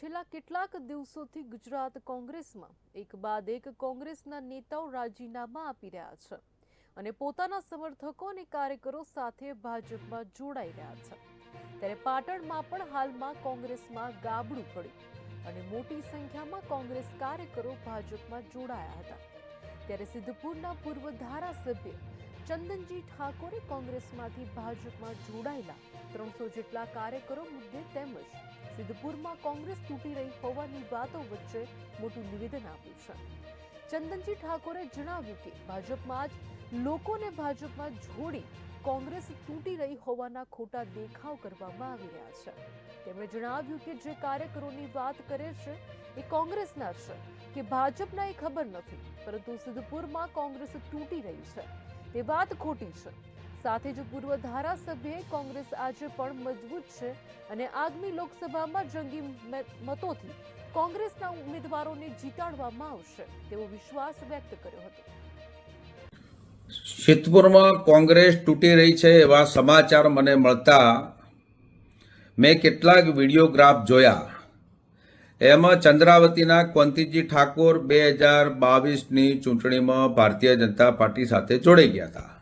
છેલ્લા કેટલાક દિવસોથી ગુજરાત કોંગ્રેસમાં એક બાદ એક કોંગ્રેસના નેતાઓ રાજીનામા આપી રહ્યા છે અને પોતાના સમર્થકો અને કાર્યકરો સાથે ભાજપમાં જોડાઈ રહ્યા છે. ત્યારે પાટણમાં પણ હાલમાં કોંગ્રેસમાં ગાબડું પડ્યું અને મોટી સંખ્યામાં કોંગ્રેસ કાર્યકરો ભાજપમાં જોડાયા હતા. ત્યારે સિદ્ધપુરના પૂર્વ ધારાસભ્ય ચંદનજી ઠાકોરે કોંગ્રેસમાંથી ભાજપમાં જોડાયેલા ત્રણસો જેટલા કાર્યકરો મુદ્દે તેમજ સિદ્ધપુરમાં કોંગ્રેસ તૂટી રહી હોવાની વાતો વચ્ચે મોટું નિવેદન આપ્યું છે. ચંદનજી ઠાકોરે જણાવ્યું કે ભાજપમાં જ લોકોને ભાજપમાં જોડી કોંગ્રેસ તૂટી રહી હોવાના ખોટા દેખાવ કરવામાં આવી રહ્યા છે. તેમણે જણાવ્યું કે જે કાર્યકરોની વાત કરે છે એ કોંગ્રેસના છે, કે ભાજપના એ ખબર નથી, પરંતુ સિદ્ધપુરમાં કોંગ્રેસ તૂટી રહી છે. તે વાત ખોટી છે. સાથે જ પૂર્વ ધારાસભ્ય કોંગ્રેસ આજે પણ મજબૂત છે અને આગામી લોકસભામાં જંગી મતોથી કોંગ્રેસના ઉમેદવારોને જીતાડવામાં આવશે તેવો વિશ્વાસ વ્યક્ત કર્યો હતો. સિદ્ધપુરમાં કોંગ્રેસ તૂટી રહી છે એવા સમાચાર મને મળતા મેં કેટલાક વિડીયોગ્રાફ જોયા. એમાં ચંદ્રાવતીના કોંતીજી ઠાકોર બે હજાર બાવીસની ચૂંટણીમાં ભારતીય જનતા પાર્ટી સાથે જોડાઈ ગયા હતા.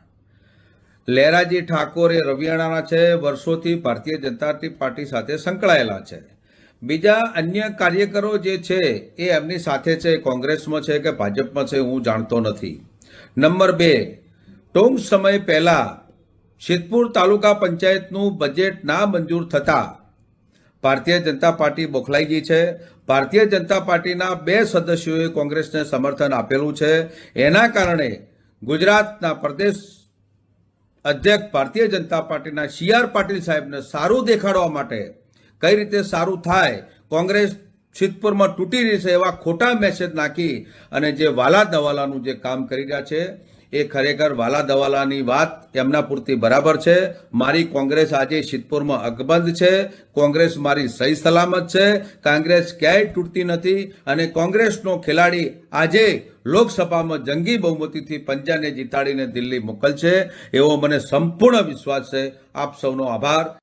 લહેરાજી ઠાકોર એ રવિયાણાના છે, વર્ષોથી ભારતીય જનતા પાર્ટી સાથે સંકળાયેલા છે. બીજા અન્ય કાર્યકરો જે છે, એ એમની સાથે છે, કોંગ્રેસમાં છે કે ભાજપમાં છે, હું જાણતો નથી. નંબર બે, ટૂંક સમય પહેલાં સિદ્ધપુર તાલુકા પંચાયતનું બજેટ ના મંજૂર થતા ભારતીય જનતા પાર્ટી બોખલાઈ ગઈ છે. ભારતીય જનતા પાર્ટીના બે સદસ્યોએ કોંગ્રેસને સમર્થન આપેલું છે. એના કારણે ગુજરાતના પ્રદેશ અધ્યક્ષ ભારતીય જનતા પાર્ટીના સી આર પાટીલ સાહેબને સારું દેખાડવા માટે કઈ રીતે સારું થાય, કોંગ્રેસ સિદ્ધપુરમાં તૂટી રહી છે એવા ખોટા મેસેજ નાખી અને જે વાલા દવાલાનું જે કામ કરી રહ્યા છે એ ખરેખર વાલા દવાલાની વાત એમના પૂરતી બરાબર છે. મારી કોંગ્રેસ આજે સિદ્ધપુરમાં અકબંધ છે. કોંગ્રેસ મારી સહી સલામત છે. કોંગ્રેસ ક્યાંય તૂટતી નથી અને કોંગ્રેસનો ખેલાડી આજે લોકસભામાં જંગી બહુમતીથી પંજાને જીતાડીને દિલ્હી મોકલશે. એવો મને સંપૂર્ણ વિશ્વાસ છે. આપ સૌનો આભાર.